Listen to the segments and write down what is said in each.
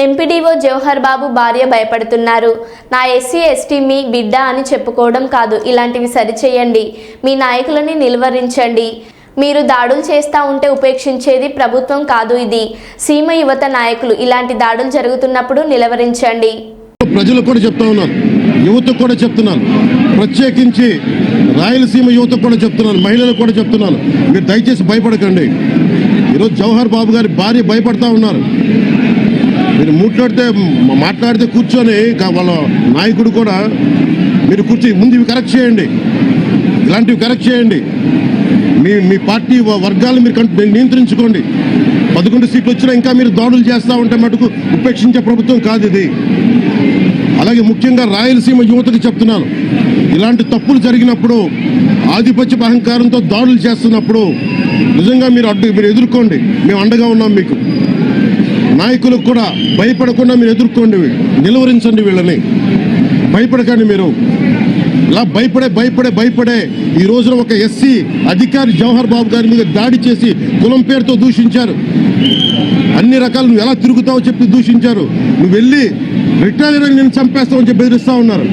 MPDO Jawahar బాబు భార్య భయపడుతున్నారు. నా ఎస్సీ ఎస్టీ మీ బిడ్డ అని చెప్పుకోవడం కాదు. ఇలాంటివి సరిచేయండి. మీ నాయకులని నిలువరించండి. మీరు దాడులు చేస్తూ ఉంటే ఉపేక్షించేది ప్రభుత్వం కాదు ఇది. సీమ యువత నాయకులు ఇలాంటి దాడులు జరుగుతున్నప్పుడు నిలవరించండి. ప్రజలకు కూడా చెప్తా ఉన్నాను. యువతకు కూడా చెప్తున్నాను. ప్రత్యేకించి రాయలసీమ యువతకు కూడా చెప్తున్నాను. మహిళలకు కూడా చెప్తున్నాను. మీరు దయచేసి భయపడకండి. ఈరోజు జవహర్ బాబు గారి భార్య భయపడతా ఉన్నారు. మీరు ముట్లాడితే మాట్లాడితే కూర్చొని వాళ్ళ నాయకుడు కూడా మీరు కూర్చొని ముందు ఇవి కరెక్ట్ చేయండి. ఇలాంటివి కరెక్ట్ చేయండి. మీ మీ పార్టీ వర్గాలు మీరు కంట్- నియంత్రించుకోండి. పదకొండు సీట్లు వచ్చినా ఇంకా మీరు దాడులు చేస్తూ ఉంటే మటుకు ఉపేక్షించే ప్రభుత్వం కాదు ఇది. అలాగే ముఖ్యంగా రాయలసీమ యువతకు చెప్తున్నాను. ఇలాంటి తప్పులు జరిగినప్పుడు ఆధిపత్య అహంకారంతో దాడులు చేస్తున్నప్పుడు నిజంగా మీరు అడ్డు మీరు ఎదుర్కోండి. మేము అండగా ఉన్నాం మీకు. నాయకులకు కూడా భయపడకుండా మీరు ఎదుర్కోండి నిలువరించండి వీళ్ళని. భయపడకండి మీరు. ఇలా భయపడే భయపడే భయపడే ఈ రోజున ఒక ఎస్సీ అధికారి జవహర్ బాబు గారి మీద దాడి చేసి కులం పేరుతో దూషించారు. అన్ని రకాలు నువ్వు ఎలా తిరుగుతావో చెప్పి దూషించారు. నువ్వు వెళ్ళి రిటైర్ అని నేను చంపేస్తామని చెప్పి బెదిరిస్తా ఉన్నారు.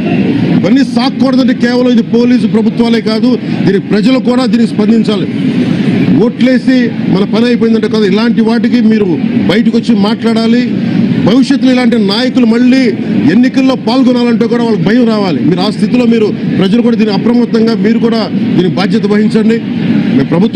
ఇవన్నీ సాక్కూడదంటే కేవలం ఇది పోలీసు ప్రభుత్వాలే కాదు దీనికి ప్రజలు కూడా దీనికి స్పందించాలి. ఓట్లేసి మన పని అయిపోయిందంటే కదా ఇలాంటి వాటికి మీరు బయటకు వచ్చి మాట్లాడాలి. భవిష్యత్తులో ఇలాంటి నాయకులు మళ్ళీ ఎన్నికల్లో పాల్గొనాలంటే కూడా వాళ్ళకి భయం రావాలి. మీరు ఆ స్థితిలో మీరు ప్రజలు కూడా దీన్ని అప్రమత్తంగా మీరు కూడా దీనికి బాధ్యత వహించండి. మేము ప్రభుత్వం